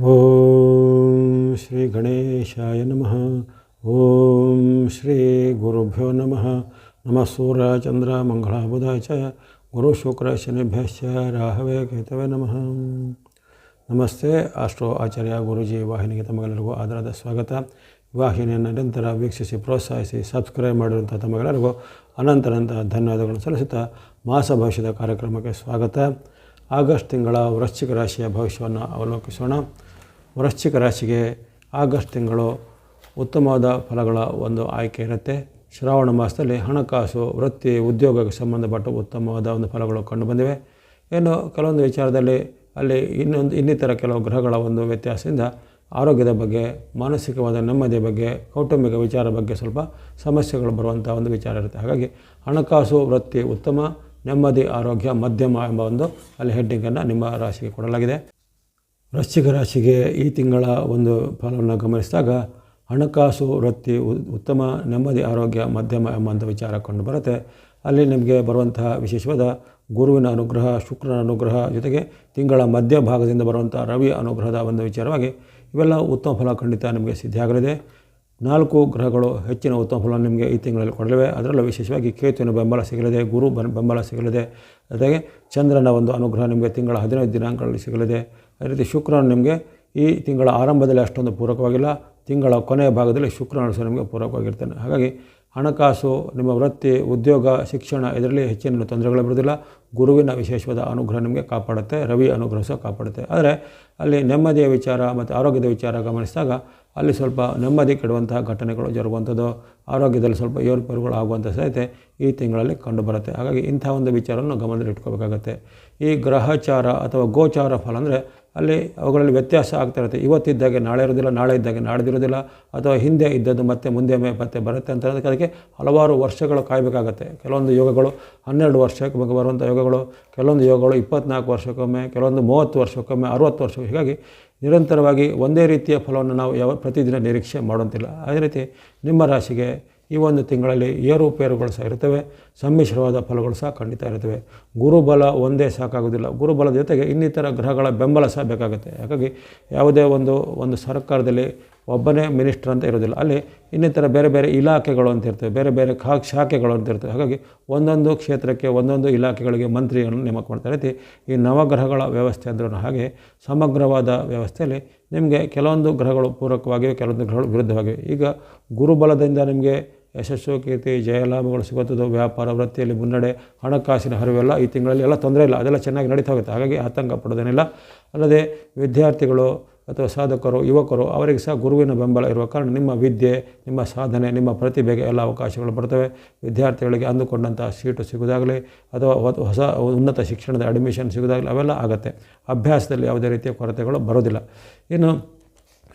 ಓಂ ಶ್ರೀ ಗಣೇಶಾಯ ನಮಃ. ಓಂ ಶ್ರೀ ಗುರುಭ್ಯೋ ನಮಃ. ನಮಃ ಸೂರ್ಯ ಚಂದ್ರ ಮಂಗಳ ಬುಧ ಚ ಗುರು ಶುಕ್ರ ಶನಿಭ್ಯಶ್ಚ ರಾಹವೇ ಕೇತವೇ ನಮಃ. ನಮಸ್ತೆ, ಅಷ್ಟೋ ಆಚಾರ್ಯ ಗುರುಜಿ, ವಾಹಿನಿಗೆ ತಮಗೆಲ್ಲರಿಗೂ ಆಧಾರದ ಸ್ವಾಗತ. ವಾಹಿನಿಯನ್ನು ನಿರಂತರ ವೀಕ್ಷಿಸಿ, ಪ್ರೋತ್ಸಾಹಿಸಿ, ಸಬ್ಸ್ಕ್ರೈಬ್ ಮಾಡಿರುವಂಥ ತಮಗೆಲ್ಲರಿಗೂ ಅನಂತರಂತ ಧನ್ಯವಾದಗಳನ್ನು ಸಲ್ಲಿಸುತ್ತಾ ಮಾಸ ಭವಿಷ್ಯದ ಕಾರ್ಯಕ್ರಮಕ್ಕೆ ಸ್ವಾಗತ. ಆಗಸ್ಟ್ ತಿಂಗಳ ವೃಶ್ಚಿಕ ರಾಶಿಯ ಭವಿಷ್ಯವನ್ನು ಅವಲೋಕಿಸೋಣ. ವೃಶ್ಚಿಕ ರಾಶಿಗೆ ಆಗಸ್ಟ್ ತಿಂಗಳು ಉತ್ತಮವಾದ ಫಲಗಳ ಒಂದು ಆಯ್ಕೆ ಇರುತ್ತೆ. ಶ್ರಾವಣ ಮಾಸದಲ್ಲಿ ಹಣಕಾಸು, ವೃತ್ತಿ, ಉದ್ಯೋಗಕ್ಕೆ ಸಂಬಂಧಪಟ್ಟ ಉತ್ತಮವಾದ ಒಂದು ಫಲಗಳು ಕಂಡುಬಂದಿವೆ ಏನು ಕೆಲವೊಂದು ವಿಚಾರದಲ್ಲಿ ಅಲ್ಲಿ ಇನ್ನೊಂದು, ಇನ್ನಿತರ ಕೆಲವು ಗ್ರಹಗಳ ಒಂದು ವ್ಯತ್ಯಾಸದಿಂದ ಆರೋಗ್ಯದ ಬಗ್ಗೆ, ಮಾನಸಿಕವಾದ ನೆಮ್ಮದಿಯ ಬಗ್ಗೆ, ಕೌಟುಂಬಿಕ ವಿಚಾರ ಬಗ್ಗೆ ಸ್ವಲ್ಪ ಸಮಸ್ಯೆಗಳು ಬರುವಂಥ ಒಂದು ವಿಚಾರ ಇರುತ್ತೆ. ಹಾಗಾಗಿ ಹಣಕಾಸು, ವೃತ್ತಿ ಉತ್ತಮ, ನೆಮ್ಮದಿ, ಆರೋಗ್ಯ, ಮಧ್ಯಮ ಎಂಬ ಒಂದು ಅಲ್ಲಿ ಹೆಡ್ಡಿಂಗನ್ನು ನಿಮ್ಮ ರಾಶಿಗೆ ಕೊಡಲಾಗಿದೆ. ವೃಶ್ಚಿಕ ರಾಶಿಗೆ ಈ ತಿಂಗಳ ಒಂದು ಫಲವನ್ನು ಗಮನಿಸಿದಾಗ ಹಣಕಾಸು ವೃತ್ತಿ ಉತ್ತಮ, ನೆಮ್ಮದಿ, ಆರೋಗ್ಯ, ಮಧ್ಯಮ ಎಂಬಂಥ ವಿಚಾರ ಕಂಡು ಬರುತ್ತೆ. ಅಲ್ಲಿ ನಿಮಗೆ ಬರುವಂತಹ ವಿಶೇಷವಾದ ಗುರುವಿನ ಅನುಗ್ರಹ, ಶುಕ್ರನ ಅನುಗ್ರಹ ಜೊತೆಗೆ ತಿಂಗಳ ಮಧ್ಯ ಭಾಗದಿಂದ ಬರುವಂಥ ರವಿ ಅನುಗ್ರಹದ ಒಂದು ವಿಚಾರವಾಗಿ ಇವೆಲ್ಲ ಉತ್ತಮ ಫಲ ಖಂಡಿತ ನಿಮಗೆ ಸಿದ್ಧಿಯಾಗಲಿದೆ ನಾಲ್ಕು ಗ್ರಹಗಳು ಹೆಚ್ಚಿನ ಉತ್ತಮ ಫಲ ನಿಮಗೆ ಈ ತಿಂಗಳಲ್ಲಿ ಕೊಡಲಿವೆ. ಅದರಲ್ಲೂ ವಿಶೇಷವಾಗಿ ಕೇತುವಿನ ಬೆಂಬಲ ಸಿಗಲಿದೆ, ಗುರು ಬೆಂಬಲ ಸಿಗಲಿದೆ. ಜೊತೆಗೆ ಚಂದ್ರನ ಒಂದು ಅನುಗ್ರಹ ನಿಮಗೆ ತಿಂಗಳ ಹದಿನೈದು ದಿನಾಂಕಗಳಲ್ಲಿ ಸಿಗಲಿದೆ. ಅದೇ ರೀತಿ ಶುಕ್ರನು ನಿಮಗೆ ಈ ತಿಂಗಳ ಆರಂಭದಲ್ಲಿ ಅಷ್ಟೊಂದು ಪೂರಕವಾಗಿಲ್ಲ. ತಿಂಗಳ ಕೊನೆಯ ಭಾಗದಲ್ಲಿ ಶುಕ್ರನು ಸಹ ನಿಮಗೆ ಪೂರಕವಾಗಿರ್ತಾನೆ. ಹಾಗಾಗಿ ಹಣಕಾಸು, ನಿಮ್ಮ ವೃತ್ತಿ, ಉದ್ಯೋಗ, ಶಿಕ್ಷಣ ಇದರಲ್ಲಿ ಹೆಚ್ಚಿನ ತೊಂದರೆಗಳು ಬರೋದಿಲ್ಲ ಗುರುವಿನ ವಿಶೇಷವಾದ ಅನುಗ್ರಹ ನಿಮಗೆ ಕಾಪಾಡುತ್ತೆ ರವಿ ಅನುಗ್ರಹ ಸಹ ಕಾಪಾಡುತ್ತೆ. ಆದರೆ ಅಲ್ಲಿ ನೆಮ್ಮದಿಯ ವಿಚಾರ ಮತ್ತು ಆರೋಗ್ಯದ ವಿಚಾರ ಗಮನಿಸಿದಾಗ ಅಲ್ಲಿ ಸ್ವಲ್ಪ ನೆಮ್ಮದಿ ಕೆಡುವಂತಹ ಘಟನೆಗಳು ಜರುಗುವಂಥದ್ದು, ಆರೋಗ್ಯದಲ್ಲಿ ಸ್ವಲ್ಪ ಏರುಪೇರುಗಳು ಆಗುವಂಥ ಸಾಧ್ಯತೆ ಈ ತಿಂಗಳಲ್ಲಿ ಕಂಡುಬರುತ್ತೆ ಹಾಗಾಗಿ ಇಂಥ ಒಂದು ವಿಚಾರವನ್ನು ಗಮನದಲ್ಲಿ ಇಟ್ಕೋಬೇಕಾಗತ್ತೆ ಈ ಗ್ರಹಚಾರ ಅಥವಾ ಗೋಚಾರ ಫಲ ಅಂದರೆ ಅಲ್ಲಿ ಅವುಗಳಲ್ಲಿ ವ್ಯತ್ಯಾಸ ಆಗ್ತಾ ಇರುತ್ತೆ. ಇವತ್ತಿದ್ದಾಗೆ, ನಾಳೆ ಇರೋದಿಲ್ಲ ನಾಳೆ ಇದ್ದಾಗೆ ನಾಡ್ದಿರೋದಿಲ್ಲ ಅಥವಾ ಹಿಂದೆ ಇದ್ದದ್ದು ಮತ್ತೆ ಮುಂದೆ ಮತ್ತೆ ಬರುತ್ತೆ ಅಂತ ಅದಕ್ಕೆ ಹಲವಾರು ವರ್ಷಗಳು ಕಾಯಬೇಕಾಗತ್ತೆ. ಕೆಲವೊಂದು ಯೋಗಗಳು ಹನ್ನೆರಡು ವರ್ಷಕ್ಕೆ ಬರುವಂಥ ಯೋಗಗಳು, ಕೆಲವೊಂದು ಯೋಗಗಳು ಇಪ್ಪತ್ನಾಲ್ಕು ವರ್ಷಕ್ಕೊಮ್ಮೆ, ಕೆಲವೊಂದು ಮೂವತ್ತು ವರ್ಷಕ್ಕೊಮ್ಮೆ, ಅರುವತ್ತು ವರ್ಷ ಹೀಗಾಗಿ ನಿರಂತರವಾಗಿ ಒಂದೇ ರೀತಿಯ ಫಲವನ್ನು ನಾವು ಯಾವ ಪ್ರತಿದಿನ ನಿರೀಕ್ಷೆ ಮಾಡುವಂತಿಲ್ಲ. ಅದೇ ರೀತಿ ನಿಮ್ಮ ರಾಶಿಗೆ ಈ ಒಂದು ತಿಂಗಳಲ್ಲಿ ಏರುಪೇರುಗಳು ಸಹ ಇರ್ತವೆ ಸಮ್ಮಿಶ್ರವಾದ ಫಲಗಳು ಸಹ ಖಂಡಿತ ಇರ್ತವೆ ಗುರುಬಲ ಒಂದೇ ಸಾಕಾಗೋದಿಲ್ಲ ಗುರುಬಲದ ಜೊತೆಗೆ ಇನ್ನಿತರ ಗ್ರಹಗಳ ಬೆಂಬಲ ಸಹ ಬೇಕಾಗುತ್ತೆ. ಹಾಗಾಗಿ ಯಾವುದೇ ಒಂದು ಒಂದು ಸರ್ಕಾರದಲ್ಲಿ ಒಬ್ಬನೇ ಮಿನಿಸ್ಟರ್ ಅಂತ ಇರೋದಿಲ್ಲ ಅಲ್ಲಿ ಇನ್ನಿತರ ಬೇರೆ ಬೇರೆ ಇಲಾಖೆಗಳು ಅಂತ ಇರ್ತವೆ. ಬೇರೆ ಬೇರೆ ಖಾ, ಶಾಖೆಗಳು ಅಂತ ಇರ್ತವೆ. ಹಾಗಾಗಿ ಒಂದೊಂದು ಕ್ಷೇತ್ರಕ್ಕೆ ಒಂದೊಂದು ಇಲಾಖೆಗಳಿಗೆ ಮಂತ್ರಿಗಳನ್ನು ನೇಮಕ ಮಾಡ್ತಾ ರೀತಿ ಈ ನವಗ್ರಹಗಳ ವ್ಯವಸ್ಥೆ ಅಂದ್ರೂ ಹಾಗೆ ಸಮಗ್ರವಾದ ವ್ಯವಸ್ಥೆಯಲ್ಲಿ ನಿಮಗೆ ಕೆಲವೊಂದು ಗ್ರಹಗಳು ಪೂರಕವಾಗಿವೆ, ಕೆಲವೊಂದು ಗ್ರಹಗಳು ವಿರುದ್ಧವಾಗಿವೆ. ಈಗ ಗುರುಬಲದಿಂದ ನಿಮಗೆ ಯಶಸ್ಸು ಕೀರ್ತಿ ಜಯಲಾಭಗಳು ಸಿಗುತ್ತದೆ ವ್ಯಾಪಾರ ವೃತ್ತಿಯಲ್ಲಿ ಮುನ್ನಡೆ, ಹಣಕಾಸಿನ ಹರಿವೆಲ್ಲ ಈ ತಿಂಗಳಲ್ಲಿ ಎಲ್ಲ ತೊಂದರೆ ಇಲ್ಲ. ಅದೆಲ್ಲ ಚೆನ್ನಾಗಿ ನಡೀತಾ ಹೋಗುತ್ತೆ ಹಾಗಾಗಿ ಆತಂಕ ಪಡೋದೇನಿಲ್ಲ ಅಲ್ಲದೆ ವಿದ್ಯಾರ್ಥಿಗಳು ಅಥವಾ ಸಾಧಕರು, ಯುವಕರು, ಅವರಿಗೆ ಸಹ ಗುರುವಿನ ಬೆಂಬಲ ಇರುವ ಕಾರಣ ನಿಮ್ಮ ವಿದ್ಯೆ, ನಿಮ್ಮ ಸಾಧನೆ, ನಿಮ್ಮ ಪ್ರತಿಭೆಗೆ ಎಲ್ಲ ಅವಕಾಶಗಳು ಬರ್ತವೆ ವಿದ್ಯಾರ್ಥಿಗಳಿಗೆ ಅಂದುಕೊಂಡಂಥ ಸೀಟು ಸಿಗೋದಾಗಲಿ ಅಥವಾ ಹೊಸ ಉನ್ನತ ಶಿಕ್ಷಣದ ಅಡ್ಮಿಷನ್ ಸಿಗೋದಾಗಲಿ ಅವೆಲ್ಲ ಆಗುತ್ತೆ. ಅಭ್ಯಾಸದಲ್ಲಿ ಯಾವುದೇ ರೀತಿಯ ಕೊರತೆಗಳು ಬರೋದಿಲ್ಲ ಇನ್ನು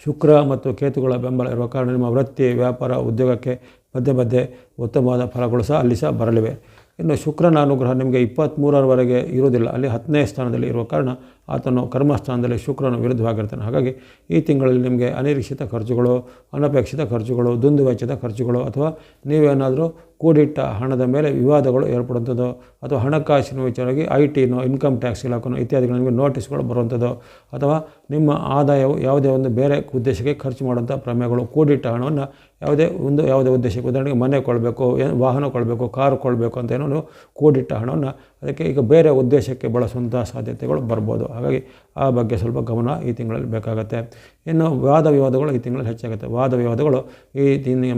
ಶುಕ್ರ ಮತ್ತು ಕೇತುಗಳ ಬೆಂಬಲ ಇರುವ ಕಾರಣ ನಿಮ್ಮ ವೃತ್ತಿ, ವ್ಯಾಪಾರ, ಉದ್ಯೋಗಕ್ಕೆ ಮಧ್ಯೆ ಮಧ್ಯೆ ಉತ್ತಮವಾದ ಫಲಗಳು ಸಹ ಅಲ್ಲಿ ಸಹ ಬರಲಿವೆ. ಇನ್ನು ಶುಕ್ರನ ಅನುಗ್ರಹ ನಿಮಗೆ ಇಪ್ಪತ್ತ್ಮೂರರವರೆಗೆ ಇರುವುದಿಲ್ಲ. ಅಲ್ಲಿ ಹತ್ತನೇ ಸ್ಥಾನದಲ್ಲಿ ಇರುವ ಕಾರಣ ಆತನು ಕರ್ಮಸ್ಥಾನದಲ್ಲಿ ಶುಕ್ರನು ವಿರುದ್ಧವಾಗಿರ್ತಾನೆ. ಹಾಗಾಗಿ ಈ ತಿಂಗಳಲ್ಲಿ ನಿಮಗೆ ಅನಿರೀಕ್ಷಿತ ಖರ್ಚುಗಳು, ಅನಪೇಕ್ಷಿತ ಖರ್ಚುಗಳು ದುಂದುವೆಚ್ಚದ ಖರ್ಚುಗಳು ಅಥವಾ ನೀವೇನಾದರೂ ಕೂಡಿಟ್ಟ ಹಣದ ಮೇಲೆ ವಿವಾದಗಳು ಏರ್ಪಡುವಂಥದ್ದು ಅಥವಾ ಹಣಕಾಸಿನ ವಿಚಾರವಾಗಿ ಐ ಟಿನೋ ಇನ್ಕಮ್ ಟ್ಯಾಕ್ಸ್ ಇಲಾಖೆನೋ ಇತ್ಯಾದಿಗಳು ನಿಮಗೆ ನೋಟಿಸ್ಗಳು ಬರುವಂಥದ್ದು ಅಥವಾ ನಿಮ್ಮ ಆದಾಯವು ಯಾವುದೇ ಒಂದು ಬೇರೆ ಉದ್ದೇಶಕ್ಕೆ ಖರ್ಚು ಮಾಡುವಂಥ ಪ್ರಮೇಯಗಳು, ಕೂಡಿಟ್ಟ ಹಣವನ್ನು ಯಾವುದೇ ಒಂದು ಯಾವುದೇ ಉದ್ದೇಶಕ್ಕೆ ಉದಾಹರಣೆಗೆ ಮನೆ ಕೊಡಬೇಕು ಏನು ವಾಹನ ಕೊಡಬೇಕು, ಕಾರು ಕೊಡಬೇಕು ಅಂತ ಏನೋ ಕೂಡಿಟ್ಟ ಹಣವನ್ನು ಅದಕ್ಕೆ ಈಗ ಬೇರೆ ಉದ್ದೇಶಕ್ಕೆ ಬಳಸುವಂಥ ಸಾಧ್ಯತೆಗಳು ಬರ್ಬೋದು. ಹಾಗಾಗಿ ಆ ಬಗ್ಗೆ ಸ್ವಲ್ಪ ಗಮನ ಈ ತಿಂಗಳಲ್ಲಿ ಬೇಕಾಗುತ್ತೆ. ಇನ್ನು ವಾದ ವಿವಾದಗಳು ಈ ತಿಂಗಳಲ್ಲಿ ಹೆಚ್ಚಾಗುತ್ತೆ. ವಾದ ವಿವಾದಗಳು ಈ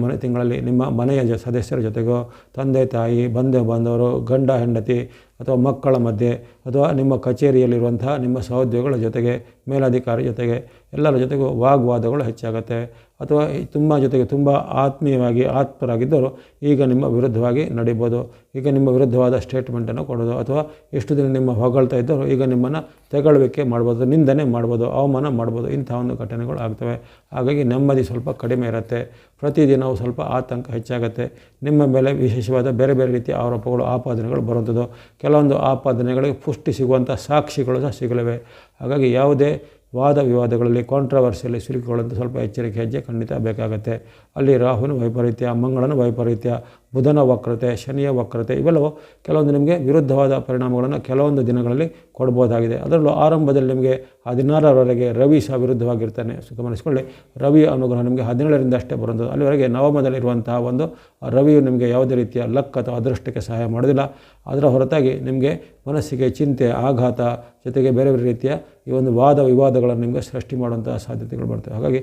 ಮನೆ, ತಿಂಗಳಲ್ಲಿ ನಿಮ್ಮ ಮನೆಯ ಜ, ಸದಸ್ಯರ ಜೊತೆಗೋ, ತಂದೆ, ತಾಯಿ, ಬಂಧು, ಬಾಂಧವರು, ಗಂಡ, ಹೆಂಡತಿ ಅಥವಾ ಮಕ್ಕಳ ಮಧ್ಯೆ ಅಥವಾ ನಿಮ್ಮ ಕಚೇರಿಯಲ್ಲಿರುವಂಥ ನಿಮ್ಮ ಸಹೋದ್ಯೋಗಿಗಳ ಜೊತೆಗೆ ಮೇಲಧಿಕಾರಿ ಜೊತೆಗೆ ಎಲ್ಲರ ಜೊತೆಗೂ ವಾಗ್ವಾದಗಳು ಹೆಚ್ಚಾಗುತ್ತೆ. ಅಥವಾ ತುಂಬ ಜೊತೆಗೆ ತುಂಬ ಆತ್ಮೀಯವಾಗಿ ಆತ್ಮರಾಗಿದ್ದರು ಈಗ ನಿಮ್ಮ ವಿರುದ್ಧವಾಗಿ ನಡೀಬೋದು. ಈಗ ನಿಮ್ಮ ವಿರುದ್ಧವಾದ ಸ್ಟೇಟ್ಮೆಂಟನ್ನು ಕೊಡೋದು ಅಥವಾ ಎಷ್ಟು ದಿನ ನಿಮ್ಮ ಹೊಗಳ್ತಾ ಇದ್ದರು ಈಗ ನಿಮ್ಮನ್ನು ತೆಗಳುವಿಕೆ ಮಾಡ್ಬೋದು, ನಿಂದನೆ ಮಾಡ್ಬೋದು, ಅವಮಾನ ಮಾಡ್ಬೋದು. ಇಂಥ ಒಂದು ಘಟನೆಗಳು ಆಗ್ತವೆ. ಹಾಗಾಗಿ ನೆಮ್ಮದಿ ಸ್ವಲ್ಪ ಕಡಿಮೆ ಇರುತ್ತೆ. ಪ್ರತಿದಿನವೂ ಸ್ವಲ್ಪ ಆತಂಕ ಹೆಚ್ಚಾಗುತ್ತೆ. ನಿಮ್ಮ ಮೇಲೆ ವಿಶೇಷವಾದ ಬೇರೆ ಬೇರೆ ರೀತಿಯ ಆರೋಪಗಳು, ಆಪಾದನೆಗಳು ಬರುವಂಥದ್ದು. ಕೆಲವೊಂದು ಆಪಾದನೆಗಳಿಗೆ ಪುಷ್ಟಿ ಸಿಗುವಂಥ ಸಾಕ್ಷಿಗಳು ಸಹ ಸಿಗಲಿವೆ. ಹಾಗಾಗಿ ಯಾವುದೇ ವಾದ ವಿವಾದಗಳಲ್ಲಿ ಕಾಂಟ್ರವರ್ಸಿಯಲ್ಲಿ ಸಿಲುಕಿಕೊಳ್ಳುವಂಥ ಸ್ವಲ್ಪ ಎಚ್ಚರಿಕೆ ಹೆಜ್ಜೆ ಖಂಡಿತ ಬೇಕಾಗುತ್ತೆ. ಅಲ್ಲಿ ರಾಹುನ ವೈಪರೀತ್ಯ ಮಂಗಳನ ವೈಪರೀತ್ಯ ಬುಧನ ವಕ್ರತೆ, ಶನಿಯ ವಕ್ರತೆ ಇವೆಲ್ಲವೂ ಕೆಲವೊಂದು ನಿಮಗೆ ವಿರುದ್ಧವಾದ ಪರಿಣಾಮಗಳನ್ನು ಕೆಲವೊಂದು ದಿನಗಳಲ್ಲಿ ಕೊಡ್ಬೋದಾಗಿದೆ. ಅದರಲ್ಲೂ ಆರಂಭದಲ್ಲಿ ನಿಮಗೆ ಹದಿನಾರರವರೆಗೆ ರವಿ ಸಹ ವಿರುದ್ಧವಾಗಿರ್ತಾನೆ. ಗಮನಿಸ್ಕೊಳ್ಳಿ ರವಿ ಅನುಗ್ರಹ ನಿಮಗೆ ಹದಿನೇಳರಿಂದ ಅಷ್ಟೇ ಬರೋದು ಅಲ್ಲಿವರೆಗೆ ನವಮದಲ್ಲಿರುವಂತಹ ಒಂದು ರವಿಯು ನಿಮಗೆ ಯಾವುದೇ ರೀತಿಯ ಲಕ್ ಅಥವಾ ಅದೃಷ್ಟಕ್ಕೆ ಸಹಾಯ ಮಾಡೋದಿಲ್ಲ ಅದರ ಹೊರತಾಗಿ ನಿಮಗೆ ಮನಸ್ಸಿಗೆ ಚಿಂತೆ, ಆಘಾತ ಜೊತೆಗೆ ಬೇರೆ ಬೇರೆ ರೀತಿಯ ಈ ಒಂದು ವಾದ ವಿವಾದಗಳನ್ನು ನಿಮಗೆ ಸೃಷ್ಟಿ ಮಾಡುವಂತಹ ಸಾಧ್ಯತೆಗಳು ಬರ್ತವೆ. ಹಾಗಾಗಿ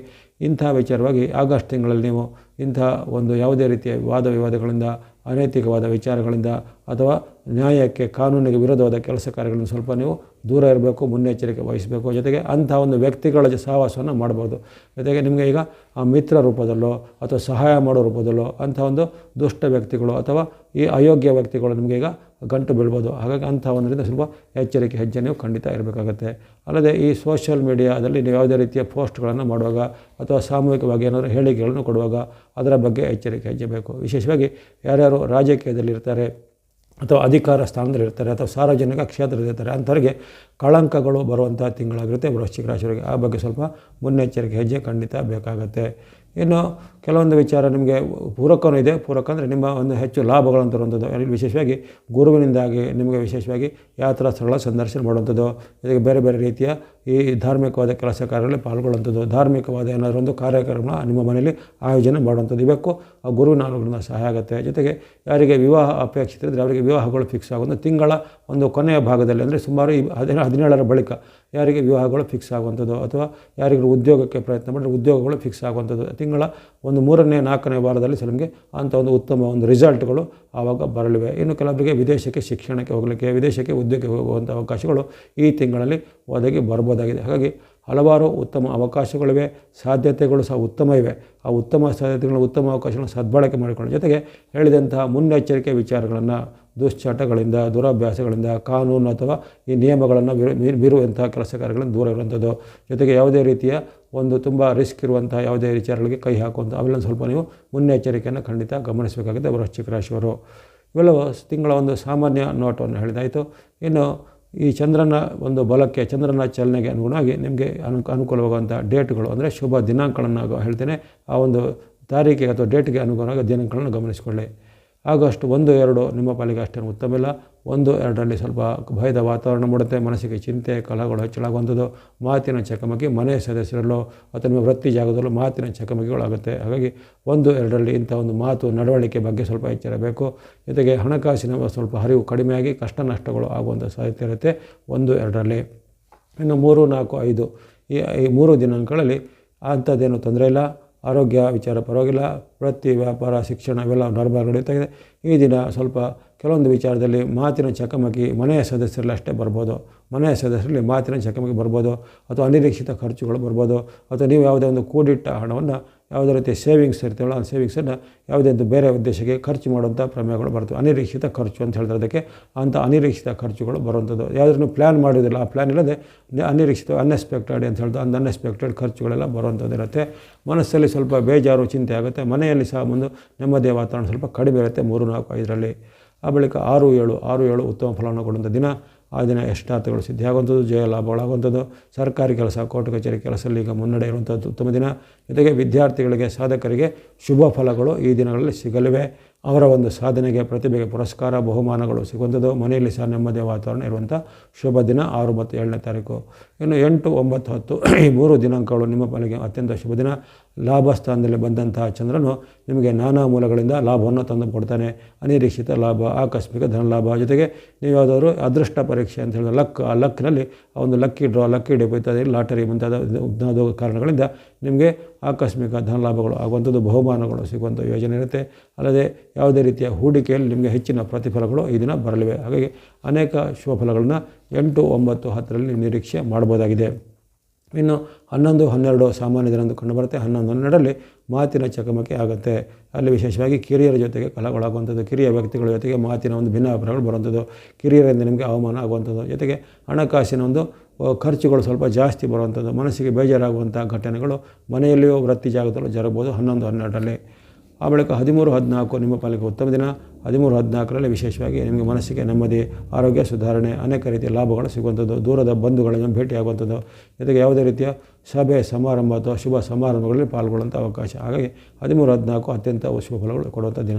ಇಂಥ ವಿಚಾರವಾಗಿ ಆಗಸ್ಟ್ ತಿಂಗಳಲ್ಲಿ ನೀವು ಇಂಥ ಒಂದು ಯಾವುದೇ ರೀತಿಯ ವಾದ ವಿವಾದಗಳಿಂದ ಅನೈತಿಕವಾದ ವಿಚಾರಗಳಿಂದ ಅಥವಾ ನ್ಯಾಯಕ್ಕೆ, ಕಾನೂನಿಗೆ ವಿರೋಧವಾದ ಕೆಲಸ ಕಾರ್ಯಗಳನ್ನು ಸ್ವಲ್ಪ ನೀವು ದೂರ ಇರಬೇಕು, ಮುನ್ನೆಚ್ಚರಿಕೆ ವಹಿಸಬೇಕು. ಜೊತೆಗೆ ಅಂಥ ಒಂದು ವ್ಯಕ್ತಿಗಳ ಸಹವಾಸವನ್ನು ಮಾಡ್ಬೋದು. ಜೊತೆಗೆ ನಿಮಗೆ ಈಗ ಆ ಮಿತ್ರ ರೂಪದಲ್ಲೋ ಅಥವಾ ಸಹಾಯ ಮಾಡೋ ರೂಪದಲ್ಲೋ ಅಂಥ ಒಂದು ದುಷ್ಟ ವ್ಯಕ್ತಿಗಳು ಅಥವಾ ಈ ಅಯೋಗ್ಯ ವ್ಯಕ್ತಿಗಳು ನಿಮಗೆ ಈಗ ಗಂಟು ಬೀಳ್ಬೋದು. ಹಾಗಾಗಿ ಅಂಥ ಒಂದರಿಂದ ಸ್ವಲ್ಪ ಎಚ್ಚರಿಕೆ, ಹೆಜ್ಜೆ ನೀವು ಖಂಡಿತ ಇರಬೇಕಾಗತ್ತೆ. ಅಲ್ಲದೆ ಈ ಸೋಷಿಯಲ್ ಮೀಡಿಯಾದಲ್ಲಿ ನೀವು ಯಾವುದೇ ರೀತಿಯ ಪೋಸ್ಟ್ಗಳನ್ನು ಮಾಡುವಾಗ ಅಥವಾ ಸಾಮೂಹಿಕವಾಗಿ ಏನಾದರೂ ಹೇಳಿಕೆಗಳನ್ನು ಕೊಡುವಾಗ ಅದರ ಬಗ್ಗೆ ಎಚ್ಚರಿಕೆ, ಹೆಜ್ಜೆ ಬೇಕು. ವಿಶೇಷವಾಗಿ ಯಾರ್ಯಾರು ರಾಜಕೀಯದಲ್ಲಿರ್ತಾರೆ ಅಥವಾ ಅಧಿಕಾರ ಸ್ಥಾನದಲ್ಲಿರ್ತಾರೆ ಅಥವಾ ಸಾರ್ವಜನಿಕ ಕ್ಷೇತ್ರದಲ್ಲಿರ್ತಾರೆ ಅಂಥವ್ರಿಗೆ ಕಳಂಕಗಳು ಬರುವಂಥ ತಿಂಗಳಾಗಿರುತ್ತೆ ವೃಶ್ಚಿಕ ರಾಶಿಯವರಿಗೆ. ಆ ಬಗ್ಗೆ ಸ್ವಲ್ಪ ಮುನ್ನೆಚ್ಚರಿಕೆ ಹೆಜ್ಜೆ ಖಂಡಿತ ಬೇಕಾಗತ್ತೆ. ಇನ್ನು ಕೆಲವೊಂದು ವಿಚಾರ ನಿಮಗೆ ಪೂರಕವೂ ಇದೆ. ಪೂರಕ ಅಂದರೆ ನಿಮ್ಮ ಒಂದು ಹೆಚ್ಚು ಲಾಭಗಳನ್ನು ತರುವಂಥದ್ದು. ವಿಶೇಷವಾಗಿ ಗುರುವಿನಿಂದಾಗಿ ನಿಮಗೆ ವಿಶೇಷವಾಗಿ ಯಾತ್ರಾ ಸ್ಥಳಗಳ ಸಂದರ್ಶನ ಮಾಡುವಂಥದ್ದು. ಇದಕ್ಕೆ ಬೇರೆ ಬೇರೆ ರೀತಿಯ ಈ ಧಾರ್ಮಿಕವಾದ ಕೆಲಸ ಕಾರ್ಯಗಳಲ್ಲಿ ಪಾಲ್ಗೊಳ್ಳುವಂಥದ್ದು. ಧಾರ್ಮಿಕವಾದ ಏನಾದರೂ ಒಂದು ಕಾರ್ಯಕ್ರಮ ನಿಮ್ಮ ಮನೆಯಲ್ಲಿ ಆಯೋಜನೆ ಮಾಡುವಂಥದ್ದು ಇವಕ್ಕೂ ಆ ಗುರುವಿನ ಅನುಗ್ರಹ ಸಹಾಯ ಆಗುತ್ತೆ. ಜೊತೆಗೆ ಯಾರಿಗೆ ವಿವಾಹ ಅಪೇಕ್ಷಿತ ಇದ್ದರೆ ಅವರಿಗೆ ವಿವಾಹಗಳು ಫಿಕ್ಸ್ ಆಗೋದು ತಿಂಗಳ ಒಂದು ಕೊನೆಯ ಭಾಗದಲ್ಲಿ ಅಂದರೆ ಸುಮಾರು ಹದಿನ, ಹದಿನೇಳರ ಬಳಿಕ ಯಾರಿಗೆ ವಿವಾಹಗಳು ಫಿಕ್ಸ್ ಆಗುವಂಥದ್ದು ಅಥವಾ ಯಾರಿಗೂ ಉದ್ಯೋಗಕ್ಕೆ ಪ್ರಯತ್ನ ಮಾಡಿದ್ರೆ ಉದ್ಯೋಗಗಳು ಫಿಕ್ಸ್ ಆಗುವಂಥದ್ದು. ತಿಂಗಳ ಒಂದು ಮೂರನೇ, ನಾಲ್ಕನೇ ವಾರದಲ್ಲಿ ನಿಮಗೆ ಅಂಥ ಒಂದು ಉತ್ತಮ ಒಂದು ರಿಸಲ್ಟ್ಗಳು ಆವಾಗ ಬರಲಿವೆ. ಇನ್ನು ಕೆಲವರಿಗೆ ವಿದೇಶಕ್ಕೆ ಶಿಕ್ಷಣಕ್ಕೆ ಹೋಗಲಿಕ್ಕೆ, ವಿದೇಶಕ್ಕೆ ಉದ್ಯೋಗಕ್ಕೆ ಹೋಗುವಂಥ ಅವಕಾಶಗಳು ಈ ತಿಂಗಳಲ್ಲಿ ಒದಗಿ ಬರ್ಬೋದಾಗಿದೆ. ಹಾಗಾಗಿ ಹಲವಾರು ಉತ್ತಮ ಅವಕಾಶಗಳಿವೆ, ಸಾಧ್ಯತೆಗಳು ಸಹ ಉತ್ತಮ ಇವೆ. ಆ ಉತ್ತಮ ಸಾಧ್ಯತೆಗಳು ಉತ್ತಮ ಅವಕಾಶಗಳನ್ನು ಸದ್ಬಳಕೆ ಮಾಡಿಕೊಳ್ಳಿ. ಜೊತೆಗೆ ಹೇಳಿದಂತಹ ಮುನ್ನೆಚ್ಚರಿಕೆ ವಿಚಾರಗಳನ್ನು ದುಶ್ಚಟಗಳಿಂದ, ದುರಭ್ಯಾಸಗಳಿಂದ ಕಾನೂನು ಅಥವಾ ಈ ನಿಯಮಗಳನ್ನು ಮೀರಿ ಮೀರುವಂತಹ ಕೆಲಸ ಕಾರ್ಯಗಳನ್ನು ದೂರ ಇರುವಂಥದ್ದು. ಜೊತೆಗೆ ಯಾವುದೇ ರೀತಿಯ ಒಂದು ತುಂಬ ರಿಸ್ಕ್ ಇರುವಂಥ ಯಾವುದೇ ವಿಚಾರಗಳಿಗೆ ಕೈ ಹಾಕುವಂಥ ಅವೆಲ್ಲ ಸ್ವಲ್ಪ ನೀವು ಮುನ್ನೆಚ್ಚರಿಕೆಯನ್ನು ಖಂಡಿತ ಗಮನಿಸಬೇಕಾಗಿದೆ ವೃಶ್ಚಿಕ ರಾಶಿಯವರು. ಇವೆಲ್ಲವೂ ತಿಂಗಳ ಒಂದು ಸಾಮಾನ್ಯ ನೋಟವನ್ನು ಹೇಳಿದಾಯಿತು. ಇನ್ನು ಈ ಚಂದ್ರನ ಒಂದು ಬಲಕ್ಕೆ, ಚಂದ್ರನ ಚಲನೆಗೆ ಅನುಗುಣವಾಗಿ ನಿಮಗೆ ಅನು, ಅನುಕೂಲವಾಗುವಂಥ ಡೇಟ್ಗಳು ಅಂದರೆ ಶುಭ ದಿನಾಂಕಗಳನ್ನು ಹೇಳ್ತೇನೆ. ಆ ಒಂದು ತಾರೀಖಿಗೆ ಅಥವಾ ಡೇಟ್ಗೆ ಅನುಗುಣವಾಗಿ ದಿನಾಂಕಗಳನ್ನು ಗಮನಿಸಿಕೊಳ್ಳಿ. ಆಗಸ್ಟ್ ಒಂದು, ಎರಡು ನಿಮ್ಮ ಪಾಲಿಗೆ ಅಷ್ಟೇನು ಉತ್ತಮ ಇಲ್ಲ. ಒಂದು, ಎರಡರಲ್ಲಿ ಸ್ವಲ್ಪ ಭಯದ ವಾತಾವರಣ ಮೂಡುತ್ತೆ, ಮನಸ್ಸಿಗೆ ಚಿಂತೆ, ಕಲಹಗಳು ಹೆಚ್ಚಳಾಗುವಂಥದ್ದು. ಮಾತಿನ ಚಕಮಕಿ ಮನೆ ಸದಸ್ಯರಲ್ಲೋ ಅಥವಾ ನಿಮ್ಮ ವೃತ್ತಿ ಜಾಗದಲ್ಲೂ ಮಾತಿನ ಚಕಮಕಿಗಳಾಗುತ್ತೆ ಹಾಗಾಗಿ ಒಂದು, ಎರಡರಲ್ಲಿ ಇಂಥ ಒಂದು ಮಾತು, ನಡವಳಿಕೆ ಬಗ್ಗೆ ಸ್ವಲ್ಪ ಎಚ್ಚರಬೇಕು. ಜೊತೆಗೆ ಹಣಕಾಸಿನ ಸ್ವಲ್ಪ ಹರಿವು ಕಡಿಮೆಯಾಗಿ ಕಷ್ಟ ನಷ್ಟಗಳು ಆಗುವಂಥ ಸಾಧ್ಯತೆ ಇರುತ್ತೆ. ಒಂದು, ಎರಡರಲ್ಲಿ. ಇನ್ನು ಮೂರು, ನಾಲ್ಕು, ಐದು. ಈ ಮೂರು ದಿನಾಂಕಗಳಲ್ಲಿ ಅಂಥದ್ದೇನು ತೊಂದರೆ ಇಲ್ಲ. ಆರೋಗ್ಯ, ವಿಚಾರ ಪರವಾಗಿಲ್ಲ. ವೃತ್ತಿ, ವ್ಯಾಪಾರ, ಶಿಕ್ಷಣ ಇವೆಲ್ಲ ನಾರ್ಮಲ್ ನಡೀತಾ ಇದೆ. ಈ ದಿನ ಸ್ವಲ್ಪ ಕೆಲವೊಂದು ವಿಚಾರದಲ್ಲಿ ಮಾತಿನ ಚಕಮಕಿ ಮನೆಯ ಸದಸ್ಯರಲ್ಲಿ ಅಷ್ಟೇ ಬರ್ಬೋದು. ಮನೆಯ ಸದಸ್ಯರಲ್ಲಿ ಮಾತಿನ ಚಕಮಕಿ ಬರ್ಬೋದು. ಅಥವಾ ಅನಿರೀಕ್ಷಿತ ಖರ್ಚುಗಳು ಬರ್ಬೋದು. ಅಥವಾ ನೀವು ಯಾವುದೇ ಒಂದು ಕೂಡಿಟ್ಟ ಹಣವನ್ನು ಯಾವುದೇ ರೀತಿಯ ಸೇವಿಂಗ್ಸ್ ಇರ್ತೀವಲ್ಲ, ಆ ಸೇವಿಂಗ್ಸನ್ನು ಯಾವುದೇ ಒಂದು ಬೇರೆ ಉದ್ದೇಶಕ್ಕೆ ಖರ್ಚು ಮಾಡುವಂಥ ಪ್ರಮೇಯಗಳು ಬರ್ತವೆ. ಅನಿರೀಕ್ಷಿತ ಖರ್ಚು ಅಂತ ಹೇಳಿದ್ರೆ ಅದಕ್ಕೆ. ಅಂಥ ಅನಿರೀಕ್ಷಿತ ಖರ್ಚುಗಳು ಬರುವಂಥದ್ದು ಯಾವುದನ್ನು ಪ್ಲ್ಯಾನ್ ಮಾಡೋದಿಲ್ಲ ಆ ಪ್ಲ್ಯಾನ್ ಇಲ್ಲದೆ ಅನಿರೀಕ್ಷಿತ ಅನ್ಎಕ್ಸ್ಪೆಕ್ಟೆಡ್ ಅಂತ ಹೇಳ್ದು ಒಂದು ಅನ್ಎಕ್ಸ್ಪೆಕ್ಟೆಡ್ ಖರ್ಚುಗಳೆಲ್ಲ ಬರುವಂಥದ್ದು ಇರುತ್ತೆ. ಮನಸ್ಸಲ್ಲಿ ಸ್ವಲ್ಪ ಬೇಜಾರು, ಚಿಂತೆ ಆಗುತ್ತೆ. ಮನೆಯಲ್ಲಿ ಸಹ ಒಂದು ನೆಮ್ಮದಿಯ ವಾತಾವರಣ ಸ್ವಲ್ಪ ಕಡಿಮೆ ಇರುತ್ತೆ ಮೂರು, ನಾಲ್ಕು, ಐದರಲ್ಲಿ. ಆ ಬಳಿಕ ಆರು, ಏಳು ಆರು, ಏಳು ಉತ್ತಮ ಫಲವನ್ನು ಕೊಡುವಂಥ ದಿನ. ಆ ದಿನ ಎಷ್ಟಾರ್ಥಗಳು ಸಿದ್ಧಿಯಾಗುವಂಥದ್ದು ಜಯ ಲಾಭಗಳಾಗುವಂಥದ್ದು ಸರ್ಕಾರಿ ಕೆಲಸ, ಕೋರ್ಟ್ ಕಚೇರಿ ಕೆಲಸದಲ್ಲಿ ಈಗ ಮುನ್ನಡೆ ಇರುವಂಥದ್ದು ಉತ್ತಮ ದಿನ. ಜೊತೆಗೆ ವಿದ್ಯಾರ್ಥಿಗಳಿಗೆ, ಸಾಧಕರಿಗೆ ಶುಭ ಫಲಗಳು ಈ ದಿನಗಳಲ್ಲಿ ಸಿಗಲಿವೆ. ಅವರ ಒಂದು ಸಾಧನೆಗೆ, ಪ್ರತಿಭೆಗೆ ಪುರಸ್ಕಾರ, ಬಹುಮಾನಗಳು ಸಿಗುವಂಥದ್ದು ಮನೆಯಲ್ಲಿ ಸಹ ನೆಮ್ಮದಿಯ ವಾತಾವರಣ ಇರುವಂಥ ಶುಭ ದಿನ ಆರು ಮತ್ತು ಏಳನೇ ತಾರೀಕು. ಇನ್ನು ಎಂಟು, ಒಂಬತ್ತು, ಹತ್ತು, ಈ ಮೂರು ದಿನಾಂಕಗಳು ನಿಮ್ಮ ಪಾಲಿಗೆ ಅತ್ಯಂತ ಶುಭ ದಿನ. ಲಾಭ ಸ್ಥಾನದಲ್ಲಿ ಬಂದಂತಹ ಚಂದ್ರನು ನಿಮಗೆ ನಾನಾ ಮೂಲಗಳಿಂದ ಲಾಭವನ್ನು ತಂದು ಕೊಡ್ತಾನೆ. ಅನಿರೀಕ್ಷಿತ ಲಾಭ, ಆಕಸ್ಮಿಕ ಧನಲಾಭ ಜೊತೆಗೆ ನೀವು ಯಾವುದಾದ್ರು ಅದೃಷ್ಟ ಪರೀಕ್ಷೆ ಅಂತ ಹೇಳಿದ ಲಕ್, ಆ ಲಕ್ನಲ್ಲಿ ಆ ಒಂದು lucky draw, lucky dip lottery ಮುಂತಾದ ಕಾರಣಗಳಿಂದ ನಿಮಗೆ ಆಕಸ್ಮಿಕ ಧನಲಾಭಗಳು ಆಗುವಂಥದ್ದು, ಬಹುಮಾನಗಳು ಸಿಗುವಂಥ ಯೋಜನೆ ಇರುತ್ತೆ. ಅಲ್ಲದೆ ಯಾವುದೇ ರೀತಿಯ ಹೂಡಿಕೆಯಲ್ಲಿ ನಿಮಗೆ ಹೆಚ್ಚಿನ ಪ್ರತಿಫಲಗಳು ಈ ದಿನ ಬರಲಿವೆ. ಹಾಗಾಗಿ ಅನೇಕ ಶುಭ ಫಲಗಳನ್ನು ಎಂಟು ಒಂಬತ್ತು ಹತ್ತರಲ್ಲಿ ನಿರೀಕ್ಷೆ ಮಾಡ್ಬೋದಾಗಿದೆ. ಇನ್ನು ಹನ್ನೊಂದು, ಹನ್ನೆರಡು ಸಾಮಾನ್ಯ ದಿನ ಕಂಡು ಕಂಡುಬರುತ್ತೆ ಹನ್ನೊಂದು, ಹನ್ನೆರಡರಲ್ಲಿ ಮಾತಿನ ಚಕಮಕಿ ಆಗುತ್ತೆ. ಅಲ್ಲಿ ವಿಶೇಷವಾಗಿ ಕಿರಿಯರ ಜೊತೆಗೆ ಕಲಗಳಾಗುವಂಥದ್ದು ಕಿರಿಯ ವ್ಯಕ್ತಿಗಳ ಜೊತೆಗೆ ಮಾತಿನ ಒಂದು ಭಿನ್ನಾಭಿಪ್ರಾಯಗಳು ಬರುವಂಥದ್ದು, ಕಿರಿಯರಿಂದ ನಿಮಗೆ ಅವಮಾನ ಆಗುವಂಥದ್ದು, ಜೊತೆಗೆ ಹಣಕಾಸಿನ ಒಂದು ಖರ್ಚುಗಳು ಸ್ವಲ್ಪ ಜಾಸ್ತಿ ಬರುವಂಥದ್ದು, ಮನಸ್ಸಿಗೆ ಬೇಜಾರಾಗುವಂಥ ಘಟನೆಗಳು ಮನೆಯಲ್ಲಿಯೂ ವೃತ್ತಿ ಜಾಗದಲ್ಲೂ ಜರಗಬಹುದು ಹನ್ನೊಂದು, ಹನ್ನೆರಡರಲ್ಲಿ. ಆ ಬಳಿಕ ಹದಿಮೂರು, ಹದಿನಾಲ್ಕು ನಿಮ್ಮ ಪಾಲಿಗೆ ಉತ್ತಮ ದಿನ. ಹದಿಮೂರು, ಹದಿನಾಲ್ಕರಲ್ಲಿ ವಿಶೇಷವಾಗಿ ನಿಮಗೆ ಮನಸ್ಸಿಗೆ ನೆಮ್ಮದಿ, ಆರೋಗ್ಯ ಸುಧಾರಣೆ, ಅನೇಕ ರೀತಿಯ ಲಾಭಗಳು ಸಿಗುವಂಥದ್ದು. ದೂರದ ಬಂಧುಗಳನ್ನು ಭೇಟಿಯಾಗುವಂಥದ್ದು. ಜೊತೆಗೆ ಯಾವುದೇ ರೀತಿಯ ಸಭೆ, ಸಮಾರಂಭ ಅಥವಾ ಶುಭ ಸಮಾರಂಭಗಳಲ್ಲಿ ಪಾಲ್ಗೊಳ್ಳುವಂಥ ಅವಕಾಶ. ಹಾಗಾಗಿ ಹದಿಮೂರು, ಹದಿನಾಲ್ಕು ಅತ್ಯಂತ ಶುಭ ಫಲಗಳು ಕೊಡುವಂಥ ದಿನ.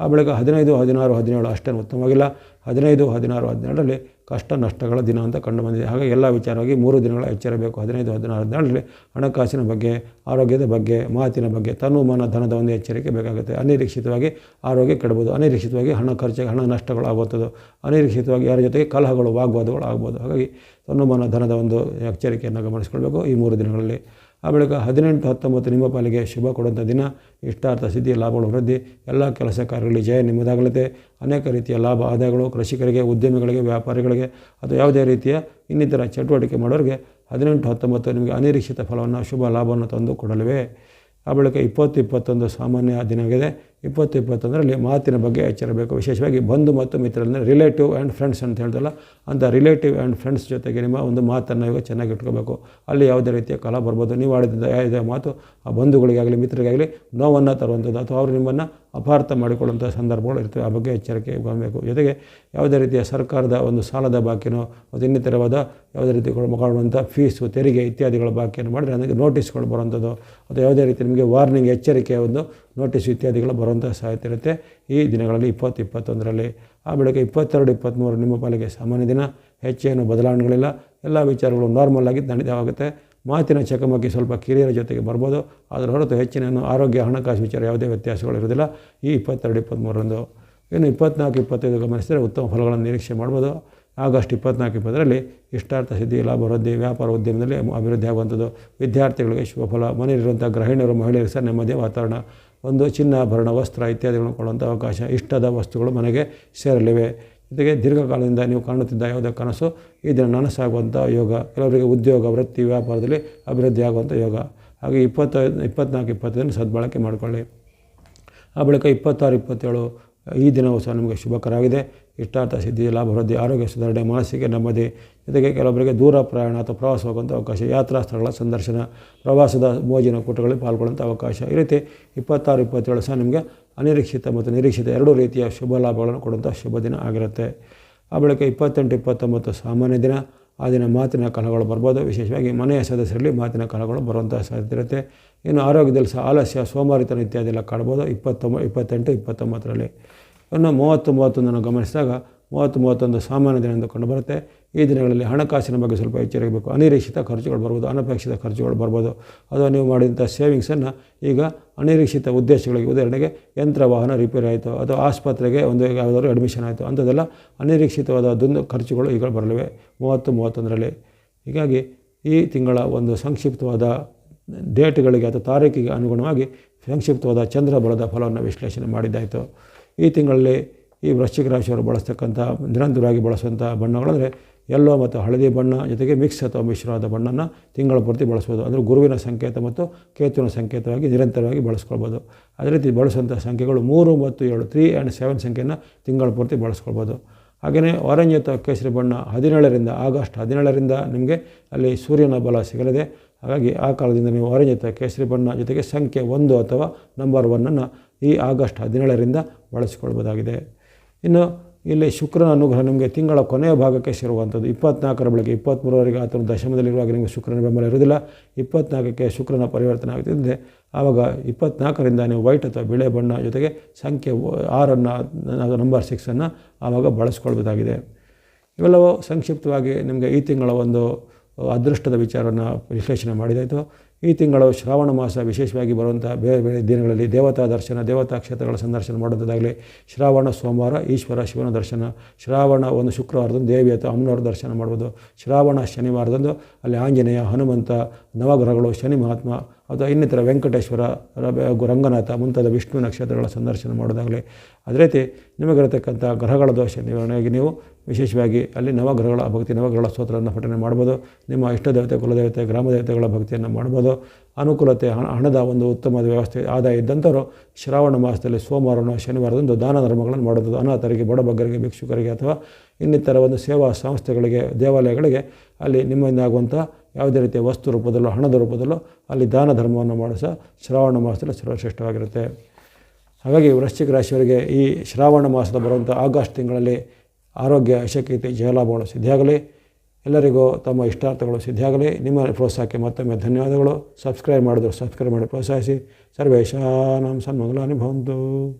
ಆ ಬಳಿಕ ಹದಿನೈದು, ಹದಿನಾರು, ಹದಿನೇಳು ಅಷ್ಟೇನು ಉತ್ತಮವಾಗಿಲ್ಲ. ಹದಿನೈದು, ಹದಿನಾರು, ಹದಿನೇಳರಲ್ಲಿ ಕಷ್ಟ ನಷ್ಟಗಳ ದಿನ ಅಂತ ಕಂಡು ಬಂದಿದೆ. ಹಾಗೆ ಎಲ್ಲ ವಿಚಾರವಾಗಿ ಮೂರು ದಿನಗಳ ಎಚ್ಚರ ಬೇಕು. ಹದಿನೈದು, ಹದಿನಾರು ದಿನಗಳಲ್ಲಿ ಹಣಕಾಸಿನ ಬಗ್ಗೆ, ಆರೋಗ್ಯದ ಬಗ್ಗೆ, ಮಾತಿನ ಬಗ್ಗೆ, ತನು, ಮನ, ಧನದ ಒಂದು ಎಚ್ಚರಿಕೆ ಬೇಕಾಗುತ್ತೆ. ಅನಿರೀಕ್ಷಿತವಾಗಿ ಆರೋಗ್ಯ ಕೆಡಬಹುದು ಅನಿರೀಕ್ಷಿತವಾಗಿ ಹಣ ಖರ್ಚಿಗೆ ಹಣ ನಷ್ಟಗಳು ಆಗುತ್ತದೆ ಅನಿರೀಕ್ಷಿತವಾಗಿ ಯಾರ ಜೊತೆಗೆ ಕಲಹಗಳು ವಾಗ್ವಾದಗಳು ಆಗ್ಬೋದು ಹಾಗಾಗಿ ತನು, ಮನ, ಧನದ ಒಂದು ಎಚ್ಚರಿಕೆಯನ್ನು ಗಮನಿಸ್ಕೊಳ್ಬೇಕು ಈ ಮೂರು ದಿನಗಳಲ್ಲಿ. ಆ ಬಳಿಕ ಹದಿನೆಂಟು, ಹತ್ತೊಂಬತ್ತು ನಿಮ್ಮ ಪಾಲಿಗೆ ಶುಭ ಕೊಡುವಂಥ ದಿನ. ಇಷ್ಟಾರ್ಥ ಸಿದ್ಧಿ ಲಾಭಗಳು ವೃದ್ಧಿ. ಎಲ್ಲ ಕೆಲಸ ಕಾರ್ಯಗಳಲ್ಲಿ ಜಯ ನಿಮ್ಮದಾಗಲಿದೆ. ಅನೇಕ ರೀತಿಯ ಲಾಭ ಆದಾಯಗಳು ಕೃಷಿಕರಿಗೆ, ಉದ್ಯಮಿಗಳಿಗೆ, ವ್ಯಾಪಾರಿಗಳಿಗೆ ಅಥವಾ ಯಾವುದೇ ರೀತಿಯ ಇನ್ನಿತರ ಚಟುವಟಿಕೆ ಮಾಡೋರಿಗೆ ಹದಿನೆಂಟು, ಹತ್ತೊಂಬತ್ತು ನಿಮಗೆ ಅನಿರೀಕ್ಷಿತ ಫಲವನ್ನು, ಶುಭ ಲಾಭವನ್ನು ತಂದು ಕೊಡಲಿವೆ. ಆ ಬಳಿಕ ಇಪ್ಪತ್ತು, ಇಪ್ಪತ್ತೊಂದು ಸಾಮಾನ್ಯ ದಿನವಾಗಿದೆ. ಇಪ್ಪತ್ತು ಇಪ್ಪತ್ತೊಂದರಲ್ಲಿ ಮಾತಿನ ಬಗ್ಗೆ ಎಚ್ಚರಬೇಕು. ವಿಶೇಷವಾಗಿ ಬಂಧು ಮತ್ತು ಮಿತ್ರರಿಂದ ರಿಲೇಟಿವ್ ಆ್ಯಂಡ್ ಫ್ರೆಂಡ್ಸ್ ಅಂತ ಹೇಳ್ತಲ್ಲ ಅಂಥ ರಿಲೇಟಿವ್ ಆ್ಯಂಡ್ ಫ್ರೆಂಡ್ಸ್ ಜೊತೆಗೆ ನಿಮ್ಮ ಒಂದು ಮಾತನ್ನು ಇವಾಗ ಚೆನ್ನಾಗಿ ಇಟ್ಕೋಬೇಕು. ಅಲ್ಲಿ ಯಾವುದೇ ರೀತಿಯ ಕಲ ಬರ್ಬೋದು, ನೀವು ಆಡಿದ ಯಾವುದೇ ಮಾತು ಆ ಬಂಧುಗಳಿಗಾಗಲಿ, ಮಿತ್ರರಿಗಾಗಲಿ ನೋವನ್ನು ತರುವಂಥದ್ದು ಅಥವಾ ಅವರು ನಿಮ್ಮನ್ನು ಅಪಾರ್ಥ ಮಾಡಿಕೊಳ್ಳುವಂಥ ಸಂದರ್ಭಗಳು ಇರ್ತವೆ. ಆ ಬಗ್ಗೆ ಎಚ್ಚರಿಕೆ ಬರಬೇಕು ಜೊತೆಗೆ ಯಾವುದೇ ರೀತಿಯ ಸರ್ಕಾರದ ಒಂದು ಸಾಲದ ಬಾಕಿನೋ ಮತ್ತು ಇನ್ನಿತರವಾದ ಯಾವುದೇ ರೀತಿ ಮಾಡುವಂಥ ಫೀಸು ತೆರಿಗೆ ಇತ್ಯಾದಿಗಳ ಬಾಕಿಯನ್ನು ಮಾಡಿದ್ರೆ ಅದಕ್ಕೆ ನೋಟಿಸ್ಗಳು ಬರುವಂಥದ್ದು. ಅಥವಾ ಯಾವುದೇ ರೀತಿ ನಿಮಗೆ ವಾರ್ನಿಂಗ್ ಎಚ್ಚರಿಕೆಯ ಒಂದು ನೋಟಿಸ್ ಇತ್ಯಾದಿಗಳು ಬರುವಂಥ ಸಾಧ್ಯತೆ ಇರುತ್ತೆ. ಈ ದಿನಗಳಲ್ಲಿ ಇಪ್ಪತ್ತು, ಇಪ್ಪತ್ತೊಂದರಲ್ಲಿ, ಆ ಬೆಳಗ್ಗೆ ಇಪ್ಪತ್ತೆರಡು ಇಪ್ಪತ್ತ್ಮೂರು ನಿಮ್ಮ ಪಾಲಿಗೆ ಸಾಮಾನ್ಯ ದಿನ. ಹೆಚ್ಚೇನು ಬದಲಾವಣೆಗಳಿಲ್ಲ. ಎಲ್ಲ ವಿಚಾರಗಳು ನಾರ್ಮಲ್ ಆಗಿ ದಂಡಿತವಾಗುತ್ತೆ ಮಾತಿನ ಚಕಮಕಿ ಸ್ವಲ್ಪ ಕಿರಿಯರ ಜೊತೆಗೆ ಬರ್ಬೋದು. ಅದರ ಹೊರತು ಹೆಚ್ಚಿನ ಆರೋಗ್ಯ, ಹಣಕಾಸು ವಿಚಾರ ಯಾವುದೇ ವ್ಯತ್ಯಾಸಗಳು ಇರೋದಿಲ್ಲ ಈ ಇಪ್ಪತ್ತೆರಡು ಇಪ್ಪತ್ತ್ಮೂರರಂದು ಇನ್ನು ಇಪ್ಪತ್ನಾಲ್ಕು, ಇಪ್ಪತ್ತೈದು ಗಮನಿಸಿದರೆ ಉತ್ತಮ ಫಲಗಳನ್ನು ನಿರೀಕ್ಷೆ ಮಾಡ್ಬೋದು. ಆಗಸ್ಟ್ ಇಪ್ಪತ್ನಾಲ್ಕು, ಇಪ್ಪತ್ತರಲ್ಲಿ ಇಷ್ಟಾರ್ಥ ಸಿದ್ಧಿ, ಲಾಭ ವೃದ್ಧಿ, ವ್ಯಾಪಾರ ಉದ್ಯಮದಲ್ಲಿ ಅಭಿವೃದ್ಧಿ ಆಗುವಂಥದ್ದು. ವಿದ್ಯಾರ್ಥಿಗಳಿಗೆ ಶುಭ ಫಲ. ಮನೆಯಲ್ಲಿರುವಂಥ ಗೃಹಿಣಿಯರು ಮಹಿಳೆಯರು ಸಹ ನೆಮ್ಮದಿಯ ವಾತಾವರಣ. ಒಂದು ಚಿನ್ನಾಭರಣ ವಸ್ತ್ರ ಇತ್ಯಾದಿಗಳನ್ನು ಕೊಡುವಂಥ ಅವಕಾಶ ಇಷ್ಟದ ವಸ್ತುಗಳು ಮನೆಗೆ ಸೇರಲಿವೆ. ಜೊತೆಗೆ ದೀರ್ಘಕಾಲದಿಂದ ನೀವು ಕಾಣುತ್ತಿದ್ದ ಯಾವುದೇ ಕನಸು, ಈ ದಿನ ನನಸಾಗುವಂಥ ಯೋಗ, ಕೆಲವರಿಗೆ ಉದ್ಯೋಗ, ವೃತ್ತಿ, ವ್ಯಾಪಾರದಲ್ಲಿ ಅಭಿವೃದ್ಧಿ ಆಗುವಂಥ ಯೋಗ. ಹಾಗೆ ಇಪ್ಪತ್ತೈದು ಇಪ್ಪತ್ನಾಲ್ಕು ಇಪ್ಪತ್ತೈದನ್ನು ಸದ್ಬಳಕೆ ಮಾಡಿಕೊಳ್ಳಿ. ಆ ಬಳಿಕ ಇಪ್ಪತ್ತಾರು, ಇಪ್ಪತ್ತೇಳು, ಈ ದಿನವೂ ಸಹ ನಿಮಗೆ ಶುಭಕರವಾಗಿದೆ. ಇಷ್ಟಾರ್ಥ ಸಿದ್ಧಿ, ಲಾಭ, ವೃದ್ಧಿ, ಆರೋಗ್ಯ ಸುಧಾರಣೆ, ಮಾನಸಿಕ ನೆಮ್ಮದಿ, ಜೊತೆಗೆ ಕೆಲವೊಬ್ಬರಿಗೆ ದೂರ ಪ್ರಯಾಣ ಅಥವಾ ಪ್ರವಾಸ ಹೋಗುವಂಥ ಅವಕಾಶ, ಯಾತ್ರಾ ಸ್ಥಳಗಳ ಸಂದರ್ಶನ, ಪ್ರವಾಸದ ಮೋಜಿನ ಕೂಟಗಳಲ್ಲಿ ಪಾಲ್ಗೊಳ್ಳುವಂಥ ಅವಕಾಶ. ಈ ರೀತಿ ಇಪ್ಪತ್ತಾರು, ಇಪ್ಪತ್ತೇಳು ಸಹ ನಿಮಗೆ ಅನಿರೀಕ್ಷಿತ ಮತ್ತು ನಿರೀಕ್ಷಿತ ಎರಡೂ ರೀತಿಯ ಶುಭ ಲಾಭಗಳನ್ನು ಕೊಡುವಂಥ ಶುಭ ದಿನ ಆಗಿರುತ್ತೆ. ಆ ಬಳಿಕ ಇಪ್ಪತ್ತೆಂಟು, ಇಪ್ಪತ್ತೊಂಬತ್ತು ಸಾಮಾನ್ಯ ದಿನ, ಆ ದಿನ ಮಾತಿನ ಕಲಹಗಳು ಬರ್ಬೋದು. ವಿಶೇಷವಾಗಿ ಮನೆಯ ಸದಸ್ಯರಲ್ಲಿ ಮಾತಿನ ಕಲಹಗಳು ಬರುವಂಥ ಸಾಧ್ಯತೆ ಇರುತ್ತೆ. ಇನ್ನು ಆರೋಗ್ಯದಲ್ಲಿ ಸಹ ಆಲಸ್ಯ, ಸೋಮಾರಿತನ ಇತ್ಯಾದಿ ಎಲ್ಲ ಕಾಣ್ಬೋದು. ಇಪ್ಪತ್ತೊಂಬ, ಇಪ್ಪತ್ತೆಂಟು, ಇಪ್ಪತ್ತೊಂಬತ್ತರಲ್ಲಿ. ಇನ್ನು ಮೂವತ್ತು ಮೂವತ್ತೊಂದನ್ನು ಗಮನಿಸಿದಾಗ ಮೂವತ್ತು ಮೂವತ್ತೊಂದು ಸಾಮಾನ್ಯ ದಿನ ಎಂದು ಕಂಡುಬರುತ್ತೆ ಈ ದಿನಗಳಲ್ಲಿ ಹಣಕಾಸಿನ ಬಗ್ಗೆ ಸ್ವಲ್ಪ ಎಚ್ಚರಿಕಬೇಕು. ಅನಿರೀಕ್ಷಿತ ಖರ್ಚುಗಳು ಬರ್ಬೋದು, ಅನಪೇಕ್ಷಿತ ಖರ್ಚುಗಳು ಬರ್ಬೋದು. ಅಥವಾ ನೀವು ಮಾಡಿದಂಥ ಸೇವಿಂಗ್ಸನ್ನು ಈಗ ಅನಿರೀಕ್ಷಿತ ಉದ್ದೇಶಗಳಿಗೆ, ಉದಾಹರಣೆಗೆ ಯಂತ್ರ ವಾಹನ ರಿಪೇರಿ ಆಯಿತು, ಅಥವಾ ಆಸ್ಪತ್ರೆಗೆ ಒಂದು ಯಾವುದಾದ್ರು ಅಡ್ಮಿಷನ್ ಆಯಿತು, ಅಂಥದ್ದೆಲ್ಲ ಅನಿರೀಕ್ಷಿತವಾದ ದುಂದು ಖರ್ಚುಗಳು ಈಗ ಬರಲಿವೆ ಮೂವತ್ತು ಮೂವತ್ತೊಂದರಲ್ಲಿ. ಹೀಗಾಗಿ ಈ ತಿಂಗಳ ಒಂದು ಸಂಕ್ಷಿಪ್ತವಾದ ಡೇಟ್ಗಳಿಗೆ ಅಥವಾ ತಾರೀಕಿಗೆ ಅನುಗುಣವಾಗಿ ಸಂಕ್ಷಿಪ್ತವಾದ ಚಂದ್ರ ಬಲದ ಫಲವನ್ನು ವಿಶ್ಲೇಷಣೆ ಮಾಡಿದ್ದಾಯಿತು. ಈ ತಿಂಗಳಲ್ಲಿ ಈ ವೃಶ್ಚಿಕ ರಾಶಿಯವರು ಬಳಸ್ತಕ್ಕಂಥ, ನಿರಂತರವಾಗಿ ಬಳಸುವಂಥ ಬಣ್ಣಗಳಂದರೆ ಎಲ್ಲೋ ಮತ್ತು ಹಳದಿ ಬಣ್ಣ ಜೊತೆಗೆ ಮಿಕ್ಸ್ ಅಥವಾ ಮಿಶ್ರವಾದ ಬಣ್ಣನ ತಿಂಗಳ ಪೂರ್ತಿ ಬಳಸ್ಬೋದು. ಅಂದರೆ ಗುರುವಿನ ಸಂಕೇತ ಮತ್ತು ಕೇತುವಿನ ಸಂಕೇತವಾಗಿ ನಿರಂತರವಾಗಿ ಬಳಸ್ಕೊಳ್ಬೋದು. ಅದೇ ರೀತಿ ಬಳಸುವಂಥ ಸಂಖ್ಯೆಗಳು ಮೂರು ಮತ್ತು ಏಳು ತ್ರೀ ಆ್ಯಂಡ್ ಸೆವೆನ್ ಸಂಖ್ಯೆಯನ್ನು ತಿಂಗಳ ಪೂರ್ತಿ ಬಳಸ್ಕೊಳ್ಬೋದು. ಹಾಗೆಯೇ ಆರೆಂಜ್ ಅಥವಾ ಕೇಸರಿ ಬಣ್ಣ ಹದಿನೇಳರಿಂದ, ಆಗಸ್ಟ್ ಹದಿನೇಳರಿಂದ ನಿಮಗೆ ಅಲ್ಲಿ ಸೂರ್ಯನ ಬಲ ಸಿಗಲಿದೆ. ಹಾಗಾಗಿ ಆ ಕಾಲದಿಂದ ನೀವು ಆರೆಂಜ್ ಅಥವಾ ಕೇಸರಿ ಬಣ್ಣ ಜೊತೆಗೆ ಸಂಖ್ಯೆ ಒಂದು ಅಥವಾ ನಂಬರ್ ಒನ್ನನ್ನು ಈ ಆಗಸ್ಟ್ ಹದಿನೇಳರಿಂದ ಬಳಸಿಕೊಳ್ಬೋದಾಗಿದೆ. ಇನ್ನು ಇಲ್ಲಿ ಶುಕ್ರನ ಅನುಗ್ರಹ ನಿಮಗೆ ತಿಂಗಳ ಕೊನೆಯ ಭಾಗಕ್ಕೆ ಸೇರುವಂಥದ್ದು. ಇಪ್ಪತ್ನಾಲ್ಕರ ಬೆಳಗ್ಗೆ ಇಪ್ಪತ್ತ್ಮೂರವರೆಗೆ ಅಥವಾ ದಶಮದಲ್ಲಿರುವಾಗ ನಿಮಗೆ ಶುಕ್ರನ ಬೆಂಬಲ ಇರುವುದಿಲ್ಲ. ಇಪ್ಪತ್ನಾಲ್ಕಕ್ಕೆ ಶುಕ್ರನ ಪರಿವರ್ತನೆ ಆಗುತ್ತಿದ್ದರೆ ಆವಾಗ ಇಪ್ಪತ್ನಾಲ್ಕರಿಂದ ನೀವು ವೈಟ್ ಅಥವಾ ಬಿಳೆ ಬಣ್ಣ ಜೊತೆಗೆ ಸಂಖ್ಯೆ ಆರನ್ನು ನಂಬರ್ ಸಿಕ್ಸನ್ನು ಆವಾಗ ಬಳಸ್ಕೊಳ್ಬೋದಾಗಿದೆ. ಇವೆಲ್ಲವೂ ಸಂಕ್ಷಿಪ್ತವಾಗಿ ನಿಮಗೆ ಈ ತಿಂಗಳ ಒಂದು ಅದೃಷ್ಟದ ವಿಚಾರವನ್ನು ವಿಶ್ಲೇಷಣೆ ಮಾಡಿದಾಯಿತು. ಈ ತಿಂಗಳು ಶ್ರಾವಣ ಮಾಸ ವಿಶೇಷವಾಗಿ ಬರುವಂಥ ಬೇರೆ ಬೇರೆ ದಿನಗಳಲ್ಲಿ ದೇವತಾ ದರ್ಶನ, ದೇವತಾ ಕ್ಷೇತ್ರಗಳ ಸಂದರ್ಶನ ಮಾಡುವಂಥದ್ದಾಗಲಿ ಶ್ರಾವಣ ಸೋಮವಾರ ಈಶ್ವರ ಶಿವನ ದರ್ಶನ, ಶ್ರಾವಣ ಒಂದು ಶುಕ್ರವಾರದಂದು ದೇವಿ ಅಥವಾ ಅಮ್ಮನವರ ದರ್ಶನ ಮಾಡ್ಬೋದು ಶ್ರಾವಣ ಶನಿವಾರದಂದು ಅಲ್ಲಿ ಆಂಜನೇಯ, ಹನುಮಂತ ನವಗ್ರಹಗಳು, ಶನಿ ಮಹಾತ್ಮ, ಅಥವಾ ಇನ್ನಿತರ ವೆಂಕಟೇಶ್ವರ ರಂಗನಾಥ ಮುಂತಾದ ವಿಷ್ಣು ನಕ್ಷತ್ರಗಳ ಸಂದರ್ಶನ ಮಾಡೋದಾಗಲಿ. ಅದೇ ರೀತಿ ನಿಮಗಿರತಕ್ಕಂಥ ಗ್ರಹಗಳ ದೋಷ ನಿವಾರಣೆಯಾಗಿ ನೀವು ವಿಶೇಷವಾಗಿ ಅಲ್ಲಿ ನವಗ್ರಹಗಳ ಭಕ್ತಿ, ನವಗ್ರಹಗಳ ಸ್ತೋತ್ರವನ್ನು ಪಠನೆ ಮಾಡ್ಬೋದು. ನಿಮ್ಮ ಇಷ್ಟದೇವತೆ ಕುಲದೇವತೆ, ಗ್ರಾಮ ದೇವತೆಗಳ ಭಕ್ತಿಯನ್ನು ಮಾಡ್ಬೋದು. ಅನುಕೂಲತೆ, ಹಣ, ಹಣದ ಒಂದು ಉತ್ತಮ ವ್ಯವಸ್ಥೆ, ಆದಾಯ ಇದ್ದಂಥವರು ಶ್ರಾವಣ ಮಾಸದಲ್ಲಿ ಸೋಮವಾರನೋ ಶನಿವಾರದಂದು ದಾನ ಧರ್ಮಗಳನ್ನು ಮಾಡೋದು, ಅನಾಥರಿಗೆ ಬಡಬಗ್ಗರಿಗೆ ಭಿಕ್ಷುಕರಿಗೆ ಅಥವಾ ಇನ್ನಿತರ ಒಂದು ಸೇವಾ ಸಂಸ್ಥೆಗಳಿಗೆ, ದೇವಾಲಯಗಳಿಗೆ, ಅಲ್ಲಿ ನಿಮ್ಮಿಂದ ಆಗುವಂಥ ಯಾವುದೇ ರೀತಿಯ ವಸ್ತು ರೂಪದಲ್ಲೋ, ಹಣದ ರೂಪದಲ್ಲೋ, ಅಲ್ಲಿ ದಾನ ಧರ್ಮವನ್ನು ಮಾಡಿಸ ಶ್ರಾವಣ ಮಾಸದಲ್ಲಿ ಸರ್ವಶ್ರೇಷ್ಠವಾಗಿರುತ್ತೆ. ಹಾಗಾಗಿ ವೃಶ್ಚಿಕ ರಾಶಿಯವರಿಗೆ ಈ ಶ್ರಾವಣ ಮಾಸದ ಬರುವಂಥ ಆಗಸ್ಟ್ ತಿಂಗಳಲ್ಲಿ ಆರೋಗ್ಯ, ಅಶಕ್ಯತೆ, ಜಯಲಾಭಗಳು ಸಿದ್ಧಿಯಾಗಲಿ. ಎಲ್ಲರಿಗೂ ತಮ್ಮ ಇಷ್ಟಾರ್ಥಗಳು ಸಿದ್ಧಿಯಾಗಲಿ. ನಿಮ್ಮ ಪ್ರೋತ್ಸಾಹಕ್ಕೆ ಮತ್ತೊಮ್ಮೆ ಧನ್ಯವಾದಗಳು. ಸಬ್ಸ್ಕ್ರೈಬ್ ಮಾಡಿದ್ರು ಸಬ್ಸ್ಕ್ರೈಬ್ ಮಾಡಿ ಪ್ರೋತ್ಸಾಹಿಸಿ. ಸರ್ವೇಶಾನಂ ಸನ್ಮಂಗಲಾನಿ ಭವಂತು.